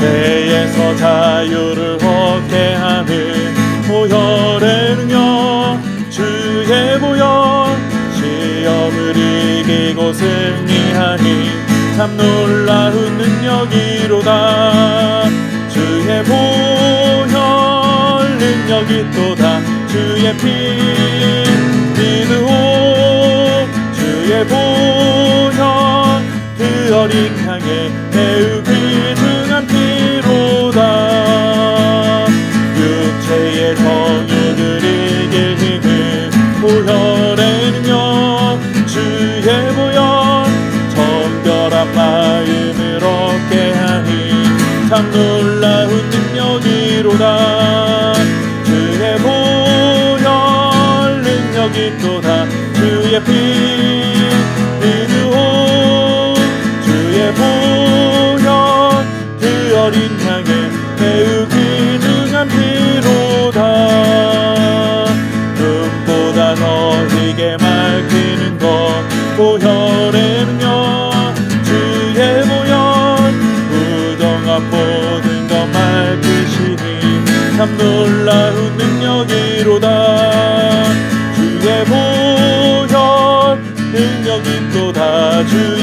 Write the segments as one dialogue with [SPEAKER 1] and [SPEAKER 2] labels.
[SPEAKER 1] 죄에서 자유를 얻게 하는 보혈의 능력. 주의 보혈 시험을 이기고 승리하니 참 놀라운 능력이로다. 주의 보혈 능력이 또다. 주의 피 믿으오 주의 보혈 그 어린 양의 주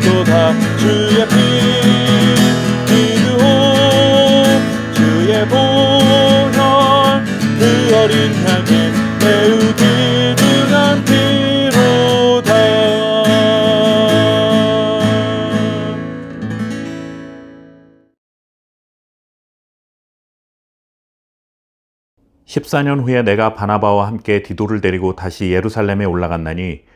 [SPEAKER 1] 또다 주의 피 믿으오 주의 보혈 그 어린 양의 매우 귀중한 피로다
[SPEAKER 2] 14년 후에 내가 바나바와 함께 디도를 데리고 다시 예루살렘에 올라갔나니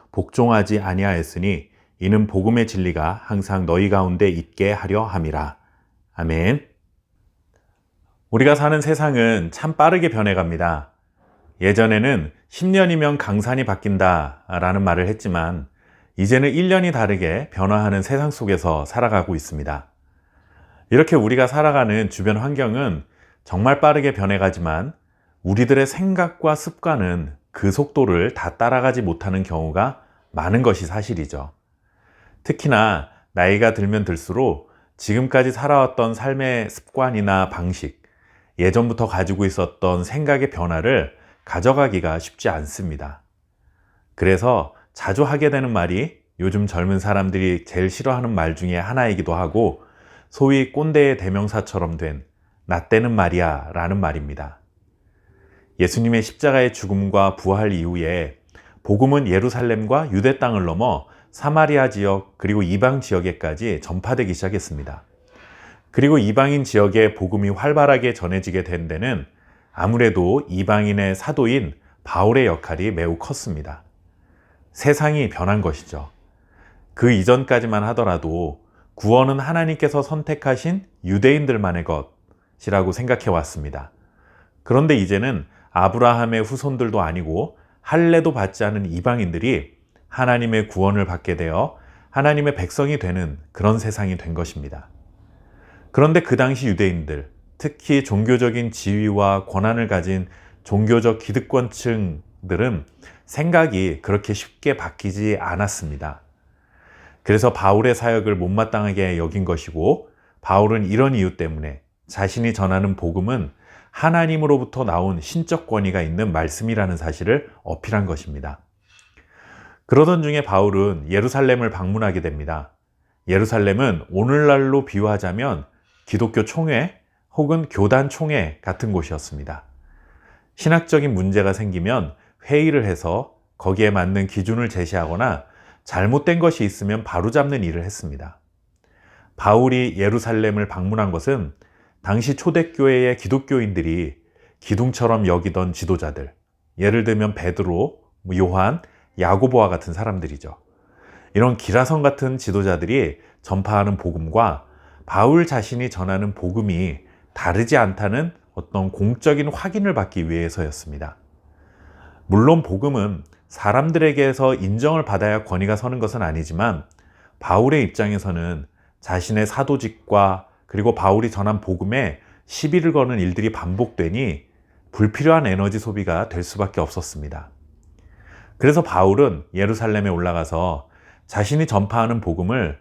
[SPEAKER 2] 복종하지 아니하였으니 이는 복음의 진리가 항상 너희 가운데 있게 하려 함이라. 아멘. 우리가 사는 세상은 참 빠르게 변해갑니다. 예전에는 10년이면 강산이 바뀐다 라는 말을 했지만 이제는 1년이 다르게 변화하는 세상 속에서 살아가고 있습니다. 이렇게 우리가 살아가는 주변 환경은 정말 빠르게 변해가지만 우리들의 생각과 습관은 그 속도를 다 따라가지 못하는 경우가 많은 것이 사실이죠. 특히나 나이가 들면 들수록 지금까지 살아왔던 삶의 습관이나 방식, 예전부터 가지고 있었던 생각의 변화를 가져가기가 쉽지 않습니다. 그래서 자주 하게 되는 말이 요즘 젊은 사람들이 제일 싫어하는 말 중에 하나이기도 하고 소위 꼰대의 대명사처럼 된 나 때는 말이야 라는 말입니다. 예수님의 십자가의 죽음과 부활 이후에 복음은 예루살렘과 유대 땅을 넘어 사마리아 지역 그리고 이방 지역에까지 전파되기 시작했습니다. 그리고 이방인 지역에 복음이 활발하게 전해지게 된 데는 아무래도 이방인의 사도인 바울의 역할이 매우 컸습니다. 세상이 변한 것이죠. 그 이전까지만 하더라도 구원은 하나님께서 선택하신 유대인들만의 것이라고 생각해 왔습니다. 그런데 이제는 아브라함의 후손들도 아니고 할례도 받지 않은 이방인들이 하나님의 구원을 받게 되어 하나님의 백성이 되는 그런 세상이 된 것입니다. 그런데 그 당시 유대인들, 특히 종교적인 지위와 권한을 가진 종교적 기득권층들은 생각이 그렇게 쉽게 바뀌지 않았습니다. 그래서 바울의 사역을 못마땅하게 여긴 것이고 바울은 이런 이유 때문에 자신이 전하는 복음은 하나님으로부터 나온 신적 권위가 있는 말씀이라는 사실을 어필한 것입니다. 그러던 중에 바울은 예루살렘을 방문하게 됩니다. 예루살렘은 오늘날로 비유하자면 기독교 총회 혹은 교단 총회 같은 곳이었습니다. 신학적인 문제가 생기면 회의를 해서 거기에 맞는 기준을 제시하거나 잘못된 것이 있으면 바로잡는 일을 했습니다. 바울이 예루살렘을 방문한 것은 당시 초대교회의 기독교인들이 기둥처럼 여기던 지도자들, 예를 들면 베드로, 뭐 요한, 야고보와 같은 사람들이죠. 이런 기라성 같은 지도자들이 전파하는 복음과 바울 자신이 전하는 복음이 다르지 않다는 어떤 공적인 확인을 받기 위해서였습니다. 물론 복음은 사람들에게서 인정을 받아야 권위가 서는 것은 아니지만 바울의 입장에서는 자신의 사도직과 그리고 바울이 전한 복음에 시비를 거는 일들이 반복되니 불필요한 에너지 소비가 될 수밖에 없었습니다. 그래서 바울은 예루살렘에 올라가서 자신이 전파하는 복음을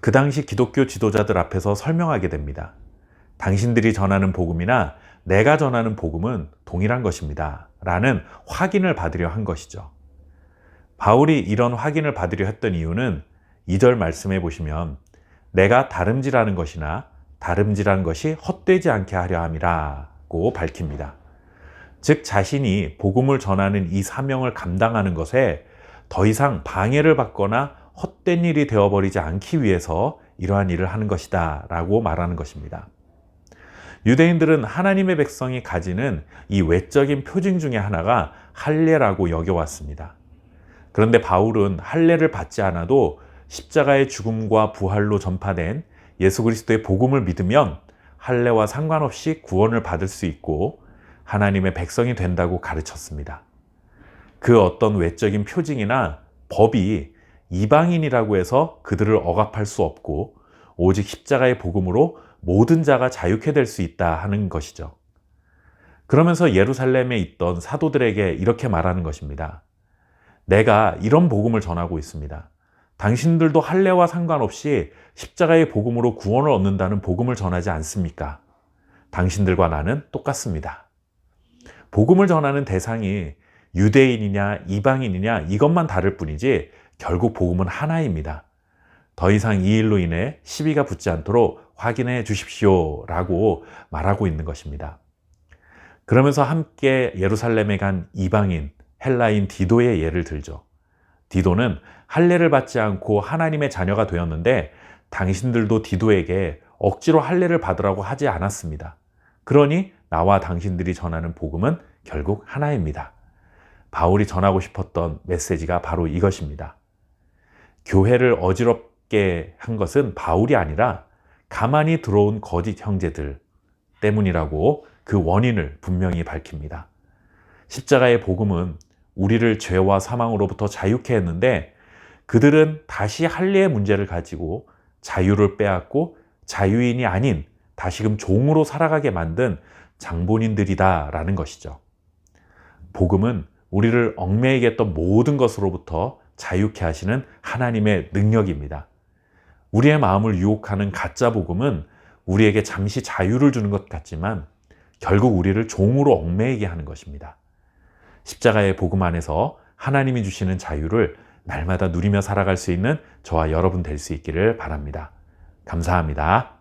[SPEAKER 2] 그 당시 기독교 지도자들 앞에서 설명하게 됩니다. 당신들이 전하는 복음이나 내가 전하는 복음은 동일한 것입니다. 라는 확인을 받으려 한 것이죠. 바울이 이런 확인을 받으려 했던 이유는 2절 말씀해 보시면 내가 다름질하는 것이나 다름질한 것이 헛되지 않게 하려 함이라고 밝힙니다. 즉 자신이 복음을 전하는 이 사명을 감당하는 것에 더 이상 방해를 받거나 헛된 일이 되어버리지 않기 위해서 이러한 일을 하는 것이다 라고 말하는 것입니다. 유대인들은 하나님의 백성이 가지는 이 외적인 표징 중에 하나가 할례라고 여겨왔습니다. 그런데 바울은 할례를 받지 않아도 십자가의 죽음과 부활로 전파된 예수 그리스도의 복음을 믿으면 할례와 상관없이 구원을 받을 수 있고 하나님의 백성이 된다고 가르쳤습니다. 그 어떤 외적인 표징이나 법이 이방인이라고 해서 그들을 억압할 수 없고 오직 십자가의 복음으로 모든 자가 자유케 될 수 있다 하는 것이죠. 그러면서 예루살렘에 있던 사도들에게 이렇게 말하는 것입니다. 내가 이런 복음을 전하고 있습니다. 당신들도 할례와 상관없이 십자가의 복음으로 구원을 얻는다는 복음을 전하지 않습니까? 당신들과 나는 똑같습니다. 복음을 전하는 대상이 유대인이냐 이방인이냐 이것만 다를 뿐이지 결국 복음은 하나입니다. 더 이상 이 일로 인해 시비가 붙지 않도록 확인해 주십시오 라고 말하고 있는 것입니다. 그러면서 함께 예루살렘에 간 이방인 헬라인 디도의 예를 들죠. 디도는 할례를 받지 않고 하나님의 자녀가 되었는데 당신들도 디도에게 억지로 할례를 받으라고 하지 않았습니다. 그러니 나와 당신들이 전하는 복음은 결국 하나입니다. 바울이 전하고 싶었던 메시지가 바로 이것입니다. 교회를 어지럽게 한 것은 바울이 아니라 가만히 들어온 거짓 형제들 때문이라고 그 원인을 분명히 밝힙니다. 십자가의 복음은 우리를 죄와 사망으로부터 자유케 했는데 그들은 다시 할례의 문제를 가지고 자유를 빼앗고 자유인이 아닌 다시금 종으로 살아가게 만든 장본인들이다라는 것이죠. 복음은 우리를 얽매이게 했던 모든 것으로부터 자유케 하시는 하나님의 능력입니다. 우리의 마음을 유혹하는 가짜 복음은 우리에게 잠시 자유를 주는 것 같지만 결국 우리를 종으로 얽매이게 하는 것입니다. 십자가의 복음 안에서 하나님이 주시는 자유를 날마다 누리며 살아갈 수 있는 저와 여러분 될 수 있기를 바랍니다. 감사합니다.